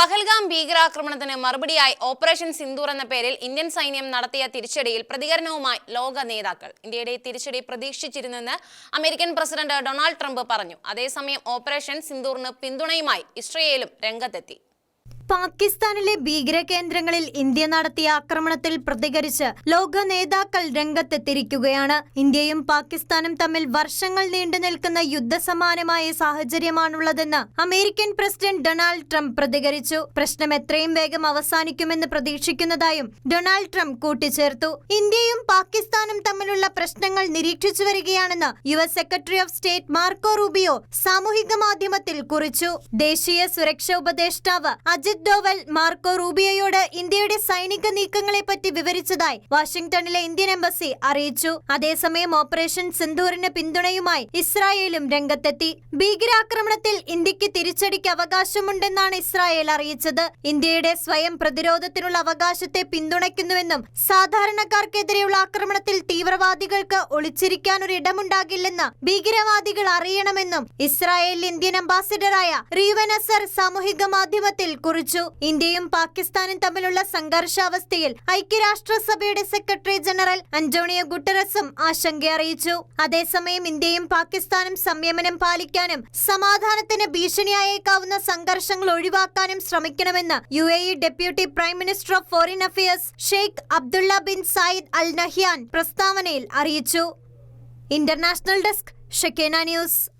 പഹൽഗാം ഭീകരാക്രമണത്തിന് മറുപടിയായി ഓപ്പറേഷൻ സിന്ദൂർ എന്ന പേരിൽ ഇന്ത്യൻ സൈന്യം നടത്തിയ തിരിച്ചടിയിൽ പ്രതികരണവുമായി ലോക നേതാക്കൾ. ഇന്ത്യയുടെ തിരിച്ചടി പ്രതീക്ഷിച്ചിരുന്നെന്ന് അമേരിക്കൻ പ്രസിഡന്റ് ഡൊണാൾഡ് ട്രംപ് പറഞ്ഞു. അതേസമയം ഓപ്പറേഷൻ സിന്ദൂറിന് പിന്തുണയുമായി ഇസ്രയേലും രംഗത്തെത്തി. പാകിസ്ഥാനിലെ ഭീകര കേന്ദ്രങ്ങളിൽ ഇന്ത്യ നടത്തിയ ആക്രമണത്തിൽ പ്രതികരിച്ച് ലോക നേതാക്കൾ രംഗത്തെത്തിരിക്കുകയാണ് ഇന്ത്യയും പാകിസ്ഥാനും തമ്മിൽ വർഷങ്ങൾ നീണ്ടു നിൽക്കുന്ന യുദ്ധസമാനമായ സാഹചര്യമാണുള്ളതെന്ന് അമേരിക്കൻ പ്രസിഡന്റ് ഡൊണാൾഡ് ട്രംപ് പ്രതികരിച്ചു. പ്രശ്നം എത്രയും വേഗം അവസാനിക്കുമെന്ന് പ്രതീക്ഷിക്കുന്നതായും ഡൊണാൾഡ് ട്രംപ് കൂട്ടിച്ചേർത്തു. ഇന്ത്യയും പാകിസ്ഥാനും തമ്മിലുള്ള പ്രശ്നങ്ങൾ നിരീക്ഷിച്ചു വരികയാണെന്ന് U S secretary of state Marco Rubio സാമൂഹിക മാധ്യമത്തിൽ കുറിച്ചു. ദേശീയ സുരക്ഷാ ഉപദേഷ്ടാവ് അജിത് ഡോവൽ മാർക്കോ റൂബിയോയോട് ഇന്ത്യയുടെ സൈനിക നീക്കങ്ങളെപ്പറ്റി വിവരിച്ചതായി വാഷിംഗ്ടണിലെ ഇന്ത്യൻ എംബസി അറിയിച്ചു. അതേസമയം ഓപ്പറേഷൻ സിന്ധൂറിന് പിന്തുണയുമായി ഇസ്രായേലും രംഗത്തെത്തി. ഭീകരാക്രമണത്തിൽ ഇന്ത്യയ്ക്ക് തിരിച്ചടിക്ക് അവകാശമുണ്ടെന്നാണ് ഇസ്രായേൽ അറിയിച്ചത്. ഇന്ത്യയുടെ സ്വയം പ്രതിരോധത്തിനുള്ള അവകാശത്തെ പിന്തുണയ്ക്കുന്നുവെന്നും സാധാരണക്കാർക്കെതിരെയുള്ള ആക്രമണത്തിൽ തീവ്രവാദികൾക്ക് ഒളിച്ചിരിക്കാനൊരു ഇടമുണ്ടാകില്ലെന്ന് ഭീകരവാദികൾ അറിയണമെന്നും ഇസ്രായേൽ ഇന്ത്യൻ അംബാസിഡറായ റീവനസർ സാമൂഹിക മാധ്യമത്തിൽ കുറിച്ചു. ഇന്ത്യയും പാകിസ്ഥാനും തമ്മിലുള്ള സംഘർഷാവസ്ഥയിൽ ഐക്യരാഷ്ട്രസഭയുടെ സെക്രട്ടറി ജനറൽ അന്റോണിയോ ഗുട്ടറസും ആശങ്ക അറിയിച്ചു. അതേസമയം ഇന്ത്യയും പാകിസ്ഥാനും സംയമനം പാലിക്കാനും സമാധാനത്തിന് ഭീഷണിയായേക്കാവുന്ന സംഘർഷങ്ങൾ ഒഴിവാക്കാനും ശ്രമിക്കണമെന്ന് U A deputy prime minister of foreign affairs Sheikh Abdullah bin Zayed Al Nahyan പ്രസ്താവനയിൽ അറിയിച്ചു. International desk Shekinah news.